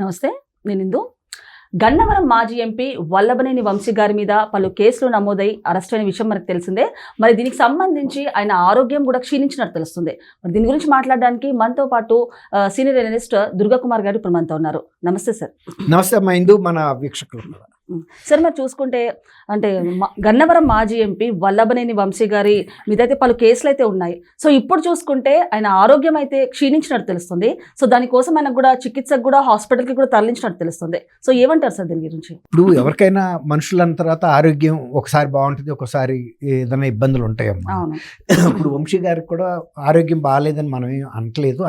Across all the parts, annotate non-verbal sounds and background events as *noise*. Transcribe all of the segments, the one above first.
నమస్తే నేను ఇందు. గన్నవరం మాజీ ఎంపీ వల్లభనేని వంశీ గారి మీద పలు కేసులు నమోదై అరెస్ట్ అయిన విషయం మనకు తెలిసిందే. మరి దీనికి సంబంధించి ఆయన ఆరోగ్యం కూడా క్షీణించినట్టు తెలుస్తుంది. మరి దీని గురించి మాట్లాడడానికి మనతో పాటు సీనియర్ అనలిస్ట్ దుర్గా కుమార్ గారు ఇప్పుడు మనతో ఉన్నారు. నమస్తే సార్. నమస్తే మా ఇందు మన వీక్షకులు సార్ మరి చూసుకుంటే అంటే గన్నవరం మాజీ ఎంపీ వల్లభనేని వంశీ గారి మీద అయితే పలు కేసులు అయితే ఉన్నాయి. సో ఇప్పుడు చూసుకుంటే ఆయన ఆరోగ్యం అయితే క్షీణించినట్టు తెలుస్తుంది. సో దానికోసం ఆయనకు కూడా చికిత్సకు కూడా హాస్పిటల్కి కూడా తరలించినట్టు తెలుస్తుంది. సో ఏమంటారు సార్ దీని గురించి? ఇప్పుడు ఎవరికైనా మనుషులన్న తర్వాత ఆరోగ్యం ఒకసారి బాగుంటుంది ఒకసారి ఏదైనా ఇబ్బందులు ఉంటాయమ్మా. ఇప్పుడు వంశీ గారికి కూడా ఆరోగ్యం బాగాలేదని మనం ఏం అనట్లేదు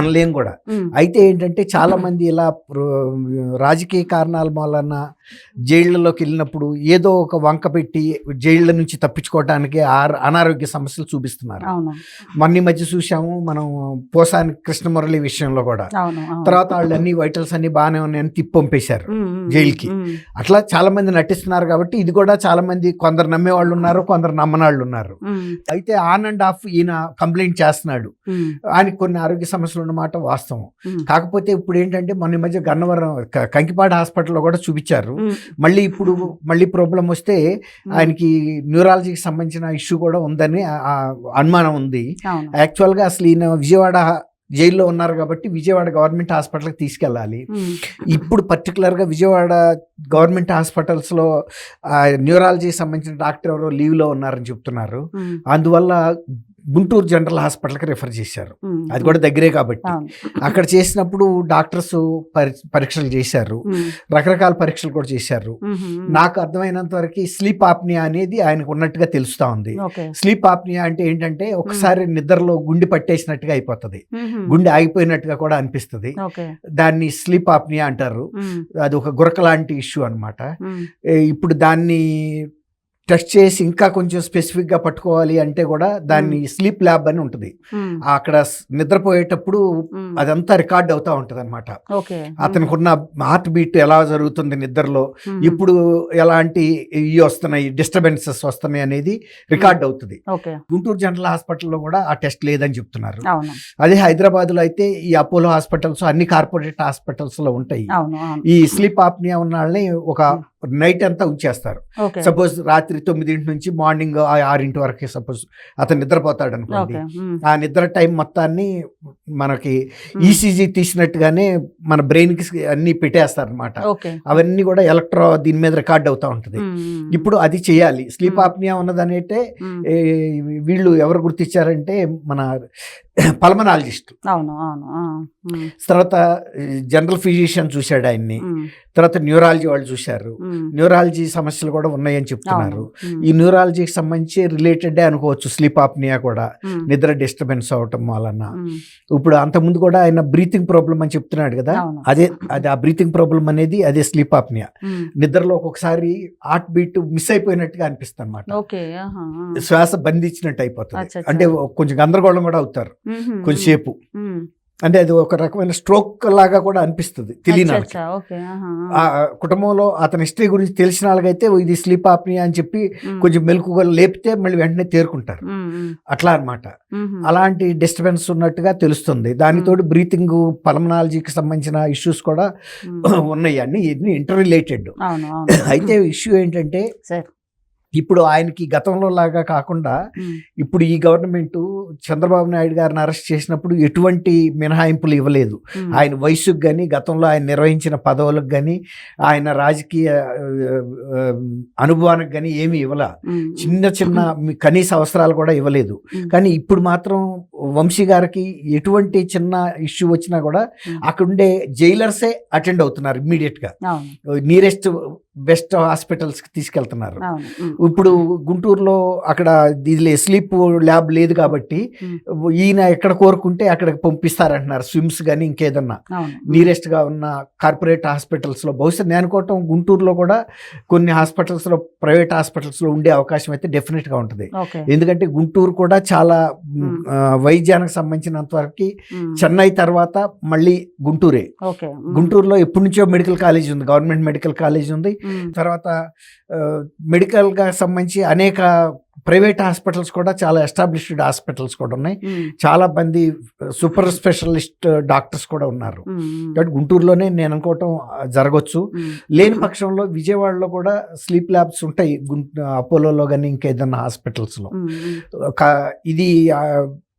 అనలేం కూడా. అయితే ఏంటంటే చాలా మంది ఇలా రాజకీయ కారణాల వలన జైళ్ళలోకి వెళ్ళినప్పుడు ఏదో ఒక వంక పెట్టి జైళ్ళ నుంచి తప్పించుకోవడానికి అనారోగ్య సమస్యలు చూపిస్తున్నారు. మొన్న మధ్య చూసాము మనం పోసాని కృష్ణమురళి విషయంలో కూడా. తర్వాత వాళ్ళు అన్ని వైటల్స్ అన్ని బాగానే ఉన్నాయని తిప్పి పంపేశారు జైలుకి. అట్లా చాలా మంది నటిస్తున్నారు కాబట్టి ఇది కూడా చాలా మంది కొందరు నమ్మే వాళ్ళు ఉన్నారు కొందరు నమ్మనాళ్ళు ఉన్నారు. అయితే ఆన్ అండ్ ఆఫ్ ఈయన కంప్లైంట్ చేస్తున్నాడు. ఉమ్, ఆయనకి కొన్ని ఆరోగ్య సమస్యలు ఉన్నమాట వాస్తవం. కాకపోతే ఇప్పుడు ఏంటంటే మొన్న మధ్య గన్నవరం కంకిపాడు హాస్పిటల్లో కూడా చూపించారు. ఉమ్, మళ్ళీ ఇప్పుడు మళ్ళీ ప్రాబ్లం వస్తే ఆయనకి న్యూరాలజీకి సంబంధించిన ఇష్యూ కూడా ఉందని అనుమానం ఉంది. యాక్చువల్గా అసలు ఈయన విజయవాడ జైల్లో ఉన్నారు కాబట్టి విజయవాడ గవర్నమెంట్ హాస్పిటల్కి తీసుకెళ్ళాలి. ఇప్పుడు పర్టికులర్గా విజయవాడ గవర్నమెంట్ హాస్పిటల్స్లో న్యూరాలజీకి సంబంధించిన డాక్టర్ ఎవరో లీవ్లో ఉన్నారని చెప్తున్నారు. అందువల్ల గుంటూరు జనరల్ హాస్పిటల్కి రిఫర్ చేశారు. అది కూడా దగ్గరే కాబట్టి. అక్కడ చేసినప్పుడు డాక్టర్స్ పరి- పరీక్షలు చేశారు. రకరకాల పరీక్షలు కూడా చేశారు. నాకు అర్థమైనంత వరకు స్లీప్ ఆప్నియా అనేది ఆయనకు ఉన్నట్టుగా తెలుస్తా ఉంది. స్లీప్ ఆప్నియా అంటే ఏంటంటే ఒకసారి నిద్రలో గుండె పట్టేసినట్టుగా అయిపోతుంది. గుండె ఆగిపోయినట్టుగా కూడా అనిపిస్తుంది. దాన్ని స్లీప్ ఆప్నియా అంటారు. అది ఒక గురక లాంటి ఇష్యూ అనమాట ఇప్పుడు దాన్ని టెస్ట్ చేసి ఇంకా కొంచెం స్పెసిఫిక్గా పట్టుకోవాలి అంటే కూడా దాన్ని స్లీప్ ల్యాబ్ అని ఉంటుంది. అక్కడ నిద్రపోయేటప్పుడు అదంతా రికార్డ్ అవుతా ఉంటుంది అనమాట అతనికి ఉన్న హార్ట్ బీట్ ఎలా జరుగుతుంది నిద్రలో ఇప్పుడు ఎలాంటి ఇవి వస్తున్నాయి డిస్టర్బెన్సెస్ వస్తున్నాయి అనేది రికార్డ్ అవుతుంది. గుంటూరు జనరల్ హాస్పిటల్లో కూడా ఆ టెస్ట్ లేదని చెప్తున్నారు. అదే హైదరాబాద్లో అయితే ఈ అపోలో హాస్పిటల్స్ అన్ని కార్పొరేట్ హాస్పిటల్స్లో ఉంటాయి. అవును అవును. ఈ స్లీప్ ఆప్నియా ఉన్న వాళ్ళని ఒక నైట్ అంతా ఉంచేస్తారు. సపోజ్ రాత్రి తొమ్మిదింటి నుంచి మార్నింగ్ ఆరింటి వరకు సపోజ్ అతను నిద్రపోతాడు అనుకోండి ఆ నిద్ర టైం మొత్తాన్ని మనకి ఈసీజీ తీసినట్టుగానే మన బ్రెయిన్కి అన్ని పెట్టేస్తారు అనమాట అవన్నీ కూడా ఎలక్ట్రో దీని మీద రికార్డ్ అవుతా ఉంటుంది. ఇప్పుడు అది చేయాలి. స్లీప్. ఆప్నియా ఉన్నదనేటే వీళ్ళు ఎవరు గుర్తించారంటే మన పల్మనాలజిస్ట్. అవును అవును తర్వాత జనరల్ ఫిజిషియన్ చూశాడు ఆయన్ని. తర్వాత న్యూరాలజీ వాళ్ళు చూశారు. న్యూరాలజీ సమస్యలు కూడా ఉన్నాయని చెప్తున్నారు. ఈ న్యూరాలజీకి సంబంధించి రిలేటెడ్ అనుకోవచ్చు స్లీప్ ఆప్నియా కూడా. నిద్ర డిస్టర్బెన్స్ అవటం వలన. ఇప్పుడు అంతకుముందు కూడా ఆయన బ్రీతింగ్ ప్రాబ్లం అని చెప్తున్నాడు కదా. అదే అది ఆ బ్రీతింగ్ ప్రాబ్లం అనేది అదే స్లీప్ ఆప్నియా. నిద్రలో ఒక్కొక్కసారి హార్ట్ బీట్ మిస్ అయిపోయినట్టుగా అనిపిస్తుంది అనమాట. శ్వాస బంధించినట్టు అయిపోతుంది. అంటే కొంచెం గందరగోళం కూడా అవుతారు. కొంచెంసేపు. అంటే అది ఒక రకమైన స్ట్రోక్ లాగా కూడా అనిపిస్తుంది తెలియని ఆ కుటుంబంలో అతని హిస్టరీ గురించి తెలిసిన వాళ్ళకైతే ఇది స్లీప్ ఆప్నియా అని చెప్పి కొంచెం మెలకుగా లేపితే మళ్ళీ వెంటనే తేరుకుంటారు. అట్లా అన్నమాట. ఉమ్, అలాంటి డిస్టర్బెన్స్ ఉన్నట్టుగా తెలుస్తుంది. దానితోటి బ్రీతింగ్ పల్మనాలజీకి సంబంధించిన ఇష్యూస్ కూడా *clears throat* ఉన్నాయి. అన్ని ఇన్ని ఇంటర్ రిలేటెడ్ *clears throat* అయితే ఇష్యూ ఏంటంటే సార్. ఇప్పుడు ఆయనకి గతంలో లాగా కాకుండా ఇప్పుడు ఈ గవర్నమెంట్ చంద్రబాబు నాయుడు గారిని అరెస్ట్ చేసినప్పుడు ఎటువంటి మినహాయింపులు ఇవ్వలేదు. ఆయన వయసుకు కానీ గతంలో ఆయన నిర్వహించిన పదవులకు కానీ ఆయన రాజకీయ అనుభవానికి కానీ ఏమీ ఇవ్వల. చిన్న చిన్న కనీస అవసరాలు కూడా ఇవ్వలేదు. కానీ ఇప్పుడు మాత్రం వంశీ గారికి ఎటువంటి చిన్న ఇష్యూ వచ్చినా కూడా అక్కడుండే జైలర్సే అటెండ్ అవుతున్నారు ఇమ్మీడియట్గా అవును. నియరెస్ట్ బెస్ట్ హాస్పిటల్స్కి తీసుకెళ్తున్నారు ఇప్పుడు గుంటూరులో అక్కడ ఇది స్లీప్ ల్యాబ్ లేదు కాబట్టి ఈయన ఎక్కడ కోరుకుంటే అక్కడికి పంపిస్తారంటున్నారు. స్విమ్స్ కానీ ఇంకేదన్నా. అవును. నియరెస్ట్గా ఉన్న కార్పొరేట్ హాస్పిటల్స్లో బహుశా నేను అనుకోవటం గుంటూరులో కూడా కొన్ని హాస్పిటల్స్లో ప్రైవేట్ హాస్పిటల్స్లో ఉండే అవకాశం అయితే డెఫినెట్గా ఉంటుంది ఎందుకంటే గుంటూరు కూడా చాలా వైద్యానికి సంబంధించినంత వరకు చెన్నై తర్వాత మళ్ళీ గుంటూరే. గుంటూరులో ఎప్పటి నుంచో మెడికల్ కాలేజ్ ఉంది. గవర్నమెంట్ మెడికల్ కాలేజ్ ఉంది. తర్వాత ఆ, మెడికల్గా సంబంధించి అనేక ప్రైవేట్ హాస్పిటల్స్ కూడా చాలా ఎస్టాబ్లిష్డ్ హాస్పిటల్స్ కూడా ఉన్నాయి. చాలా మంది సూపర్ స్పెషలిస్ట్ డాక్టర్స్ కూడా ఉన్నారు. కాబట్టి గుంటూరులోనే నేను అనుకోవటం ఉమ్, లేని పక్షంలో విజయవాడలో కూడా స్లీప్ ల్యాబ్స్ ఉంటాయి. అపోలోలో కానీ ఇంకేదన్నా హాస్పిటల్స్లో. ఇది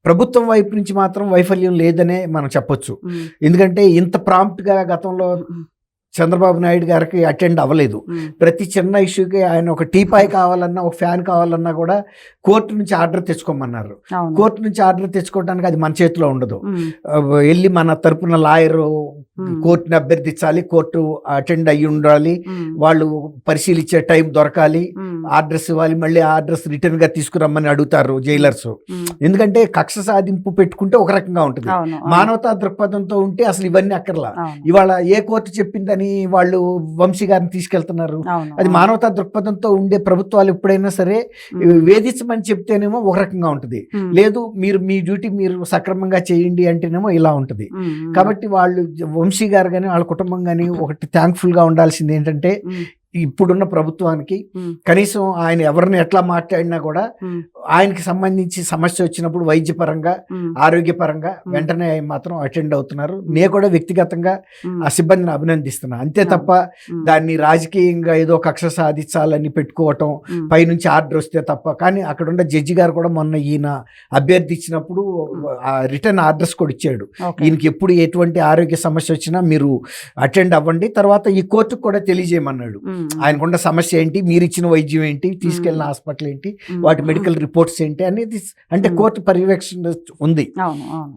ప్రభుత్వం వైపు నుంచి మాత్రం వైఫల్యం లేదనే మనం చెప్పొచ్చు. ఎందుకంటే ఇంత ప్రాంప్ట్గా గతంలో చంద్రబాబు నాయుడు గారికి అటెండ్ అవ్వలేదు. ప్రతి చిన్న ఇష్యూకి ఆయన ఒక టీపాయ్ కావాలన్నా ఒక ఫ్యాన్ కావాలన్నా కూడా కోర్టు నుంచి ఆర్డర్ తెచ్చుకోమన్నారు. కోర్టు నుంచి ఆర్డర్ తెచ్చుకోవడానికి అది మన చేతిలో ఉండదు. వెళ్ళి మన తరపున లాయరు. కోర్టుని అభ్యర్థించాలి కోర్టు అటెండ్ అయ్యి ఉండాలి వాళ్ళు పరిశీలించే టైం దొరకాలి అడ్రస్ ఇవ్వాలి మళ్ళీ అడ్రస్ రిటర్న్గా తీసుకురమ్మని అడుగుతారు జైలర్స్. ఎందుకంటే కక్ష సాధింపు పెట్టుకుంటే ఒక రకంగా ఉంటుంది. మానవతా దృక్పథంతో ఉంటే అసలు ఇవన్నీ అక్కర్లా. ఇవాళ ఏ కోర్టు చెప్పిందని వాళ్ళు వంశీ గారిని తీసుకెళ్తున్నారు? అది. మానవతా దృక్పథంతో ఉండే ప్రభుత్వాలు ఎప్పుడైనా సరే వేధించమని చెప్తేనేమో ఒక రకంగా ఉంటుంది. లేదు మీరు మీ డ్యూటీ మీరు సక్రమంగా చేయండి అంటేనేమో ఇలా ఉంటుంది. కాబట్టి వాళ్ళు వంశీ గారు కానీ వాళ్ళ కుటుంబం కానీ ఒకటి థ్యాంక్ఫుల్గా ఉండాల్సింది ఏంటంటే ఇప్పుడున్న ప్రభుత్వానికి కనీసం ఆయన ఎవరిని ఎట్లా మాట్లాడినా కూడా ఆయనకి సంబంధించి సమస్య వచ్చినప్పుడు వైద్యపరంగా ఆరోగ్యపరంగా వెంటనే ఆయన మాత్రం అటెండ్ అవుతున్నారు. నేను కూడా వ్యక్తిగతంగా ఆ సిబ్బందిని అభినందిస్తున్నా. అంతే తప్ప దాన్ని రాజకీయంగా ఏదో కక్ష సాధించాలని పెట్టుకోవటం పైనుంచి ఆర్డర్ వస్తే తప్ప. కానీ అక్కడ ఉన్న జడ్జి గారు కూడా మొన్న ఈయన అభ్యర్థించినప్పుడు ఆ రిటర్న్ ఆర్డర్స్ కూడా ఇచ్చాడు. ఈయనకి ఎప్పుడు ఎటువంటి ఆరోగ్య సమస్య వచ్చినా మీరు అటెండ్ అవ్వండి. తర్వాత ఈ కోర్టుకు కూడా తెలియజేయమన్నాడు. ఆయనకున్న సమస్య ఏంటి? మీరు ఇచ్చిన వైద్యం ఏంటి? తీసుకెళ్ళిన. హాస్పిటల్ ఏంటి? వాటి మెడికల్ రిపోర్ట్స్ ఏంటి? అనేది అంటే. కోర్టు పర్యవేక్షణ ఉంది.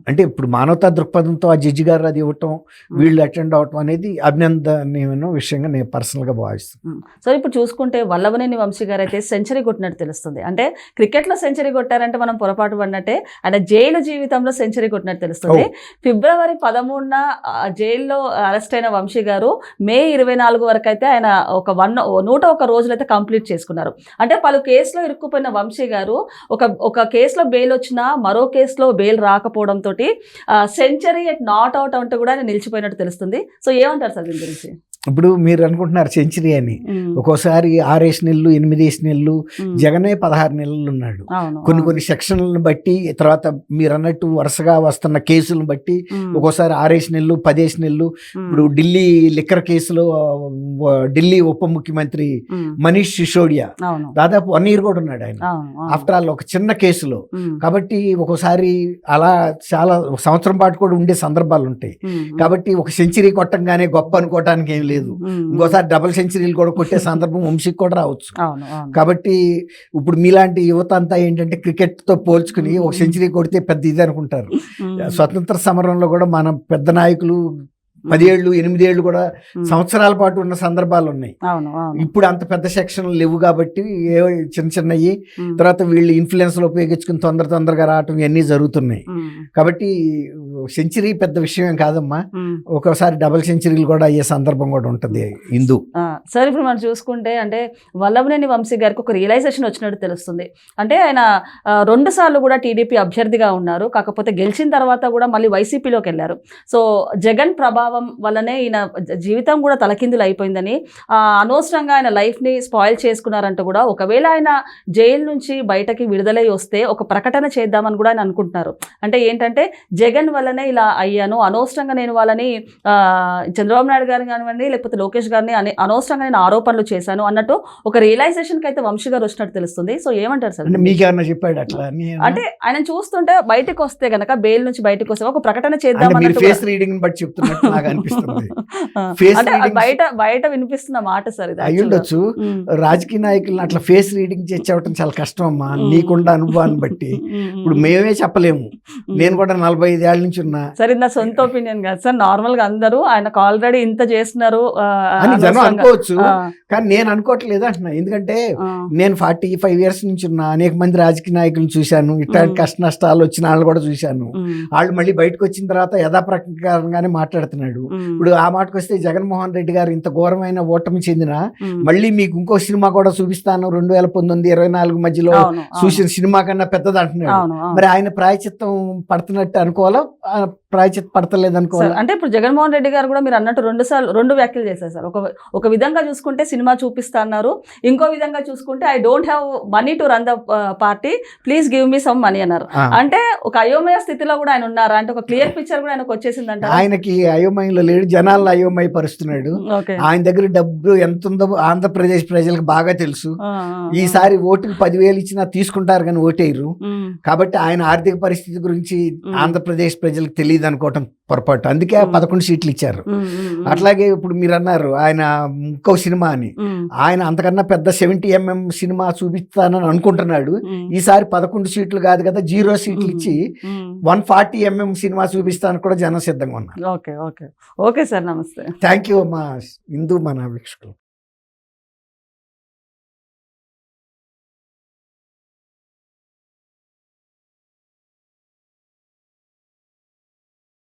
అంటే ఇప్పుడు మానవతా దృక్పథంతో ఆ జడ్జి గారు అది ఇవ్వటం వీళ్ళు అటెండ్ అవటం అనేది అభినందనీయమైన విషయంగా నేను పర్సనల్గా భావిస్తున్నాను సో ఇప్పుడు చూసుకుంటే వల్లభనేని వంశీ గారు అయితే సెంచరీ కొట్టినట్టు తెలుస్తుంది. అంటే క్రికెట్లో సెంచరీ కొట్టారంటే మనం పొరపాటు పడినట్టే ఆయన జైలు జీవితంలో సెంచరీ కొట్టినట్టు తెలుస్తుంది. ఫిబ్రవరి పదమూడున జైల్లో అరెస్ట్ అయిన వంశీ గారు మే ఇరవై నాలుగు వరకు అయితే ఆయన ఒక వన్ నూట ఒక రోజులైతే కంప్లీట్ చేసుకున్నారు. అంటే పలు కేసులో ఇరుక్కుపోయిన వంశీ గారు ఒక ఒక కేసులో బెయిల్ వచ్చినా మరో కేసులో బెయిల్ రాకపోవడంతో సెంచరీ ఎట్ నాట్ అవుట్ అంటూ కూడా ఆయన నిలిచిపోయినట్టు తెలుస్తుంది. సో ఏమంటారు సార్ దీని గురించి? ఇప్పుడు మీరు అనుకుంటున్నారు సెంచరీ అని. ఒక్కోసారి ఆరేసి నెలలు ఎనిమిదేసి నెలలు జగనే పదహారు నెలలు ఉన్నాడు. కొన్ని. కొన్ని సెక్షన్లను బట్టి తర్వాత మీరు అన్నట్టు వరుసగా వస్తున్న కేసులను బట్టి ఒక్కోసారి ఆరేసి నెలలు పదేసి నెలలు ఇప్పుడు ఢిల్లీ లిక్కర్ కేసులో ఢిల్లీ ఉప ముఖ్యమంత్రి మనీష్ సిసోడియా. దాదాపు వన్ ఇయర్ కూడా ఉన్నాడు ఆయన. ఆఫ్టర్ ఆల్ ఒక చిన్న కేసులో. కాబట్టి ఒక్కోసారి అలా చాలా సంవత్సరం పాటు కూడా ఉండే సందర్భాలు ఉంటాయి. కాబట్టి ఒక సెంచరీ కొట్టంగానే గొప్ప అనుకోవటానికి ఏం లేదు. ఉమ్, ఇంకోసారి డబుల్ సెంచరీలు కూడా కొట్టే సందర్భం వంశీకి కూడా రావచ్చు. కాబట్టి ఇప్పుడు మీలాంటి యువత అంతా ఏంటంటే క్రికెట్తో పోల్చుకుని ఒక సెంచరీ కొడితే పెద్ద ఇది అనుకుంటారు. స్వతంత్ర సమరంలో కూడా మన పెద్ద నాయకులు పదేళ్ళు ఎనిమిదేళ్ళు కూడా సంవత్సరాల పాటు ఉన్న సందర్భాలు ఉన్నాయి. ఇప్పుడు అంత పెద్ద సెక్షన్లు లేవు కాబట్టి ఏ చిన్న చిన్నవి తర్వాత వీళ్ళు ఇన్ఫ్లుయెన్స్లు ఉపయోగించుకుని తొందర తొందరగా రావటం ఇవన్నీ జరుగుతున్నాయి. కాబట్టి సెంచరీ పెద్ద విషయం కాదమ్మా. ఒక్కోసారి డబుల్ సెంచరీలు కూడా అయ్యే సందర్భం కూడా ఉంటుంది. హిందూ ఆ, సార్ ఇప్పుడు మనం చూసుకుంటే అంటే వల్లభనేని వంశీ గారికి ఒక రియలైజేషన్ వచ్చినట్టు తెలుస్తుంది. అంటే ఆయన రెండు సార్లు కూడా టీడీపీ అభ్యర్థిగా ఉన్నారు. కాకపోతే గెలిచిన తర్వాత కూడా మళ్ళీ వైసీపీలోకి వెళ్ళారు. సో జగన్ ప్రభావం వల్లనే ఈయన జీవితం కూడా తలకిందులు అయిపోయిందని ఆ, అనవసరంగా ఆయన లైఫ్ని స్పాయిల్ చేసుకున్నారంటూ కూడా ఒకవేళ ఆయన జైలు నుంచి బయటకి విడుదలై వస్తే ఒక ప్రకటన చేద్దామని కూడా ఆయన అనుకుంటున్నారు. అంటే ఏంటంటే జగన్ వల్లనే ఇలా అయ్యాను. అనవసరంగా నేను వాళ్ళని చంద్రబాబు నాయుడు గారిని కానివ్వండి లేకపోతే లోకేష్ గారిని అని అనవసరంగా నేను ఆరోపణలు చేశాను అన్నట్టు ఒక రియలైజేషన్కి అయితే వంశీ గారు వచ్చినట్టు తెలుస్తుంది. సో ఏమంటారు సార్? మీకేమన్నా చెప్పాడు అట్లా? అంటే ఆయన చూస్తుంటే బయటకు వస్తే గనక బెయిల్ నుంచి బయటకు వస్తే ఒక ప్రకటన చేద్దాం ఫేస్ రీడింగ్ బట్టి చెప్తున్నట్టు నాకు అనిపిస్తుంది. *laughs* బయట బయట వినిపిస్తున్న మాట సార్ ఇది అయి actually గా. ఉండొచ్చు ఉమ్. రాజకీయ నాయకులను అట్లా ఫేస్ రీడింగ్ చేసేవటం చాలా కష్టం అమ్మా. నీకుండ అనుభవాన్ని బట్టి. ఇప్పుడు మేమే చెప్పలేము. నేను కూడా నలభై ఐదు ఏళ్ళ నుంచి ఉన్నా సార్ నా సొంత ఒపీనియన్ కాదు. సార్ నార్మల్గా అందరూ ఆయనకు ఆల్రెడీ ఇంత చేస్తున్నారు అని జనం. అనుకోవచ్చు. కానీ నేను అనుకోవట్లేదు అంటున్నా. ఎందుకంటే నేను ఫార్టీ ఫైవ్ ఇయర్స్ నుంచి ఉన్నా అనేక మంది రాజకీయ నాయకులను చూశాను ఇట్లాంటి. కష్ట నష్టాలు వచ్చిన వాళ్ళు కూడా చూశాను. వాళ్ళు మళ్ళీ బయటకు వచ్చిన తర్వాత యథాప్రకారంగానే మాట్లాడుతున్నాడు. ఇప్పుడు ఆ మాటకు వస్తే జగన్మోహన్ రెడ్డి గారు ఇంత ఘోరమైన ఓటమి చెందిన. మళ్ళీ మీకు ఇంకో సినిమా కూడా చూపిస్తాను రెండు వేల పంతొమ్మిది ఇరవై నాలుగు మధ్యలో. చూసిన సినిమా కన్నా పెద్దది అంటున్నాడు. మరి ఆయన ప్రాయచిత్తం పడుతున్నట్టు అనుకోవాలా? ప్రాయచిత్ అనుకోవాలి అంటే ఇప్పుడు జగన్మోహన్ రెడ్డి గారు కూడా మీరు అన్నట్టు రెండు సార్లు రెండు వ్యాఖ్యలు చేశారు సార్. ఒక ఒక విధంగా చూసుకుంటే సినిమా చూపిస్తా అన్నారు. ఇంకో విధంగా చూసుకుంటే I don't have money to run the party please give me some money అన్నారు. అంటే ఒక అయోమయ స్థితిలో కూడా ఆయన ఉన్నారు? అంటే ఒక క్లియర్ పిక్చర్ కూడా ఆయనకు వచ్చేసిందంట. ఆయనకి అయోమయంలో లేడు జనాలను అయోమయ పరుస్తున్నాడు. ఆయన దగ్గర డబ్బు ఎంత ఉందో ఆంధ్రప్రదేశ్ ప్రజలకు బాగా తెలుసు. ఈసారి ఓటుకి పదివేలు ఇచ్చినా తీసుకుంటారు కానీ ఓటేయరు. కాబట్టి ఆయన ఆర్థిక పరిస్థితి గురించి ఆంధ్రప్రదేశ్ ప్రజలకు తెలియదు అనుకోవటం పొరపాటు. అందుకే. పదకొండు సీట్లు ఇచ్చారు. అట్లాగే ఇప్పుడు మీరు అన్నారు ఆయన ఇంకో సినిమా అని. ఆయన అంతకన్నా పెద్ద సెవెంటీ ఎంఎం సినిమా చూపిస్తానని అనుకుంటున్నాడు. ఈసారి పదకొండు సీట్లు కాదు కదా జీరో సీట్లు ఇచ్చి వన్ ఫార్టీ ఎంఎం సినిమా చూపిస్తానికి కూడా జనం సిద్ధంగా ఉన్నారు. Okay okay. ఓకే సార్ నమస్తే. థ్యాంక్ యూ మా హిందూ మన వీక్షకులు.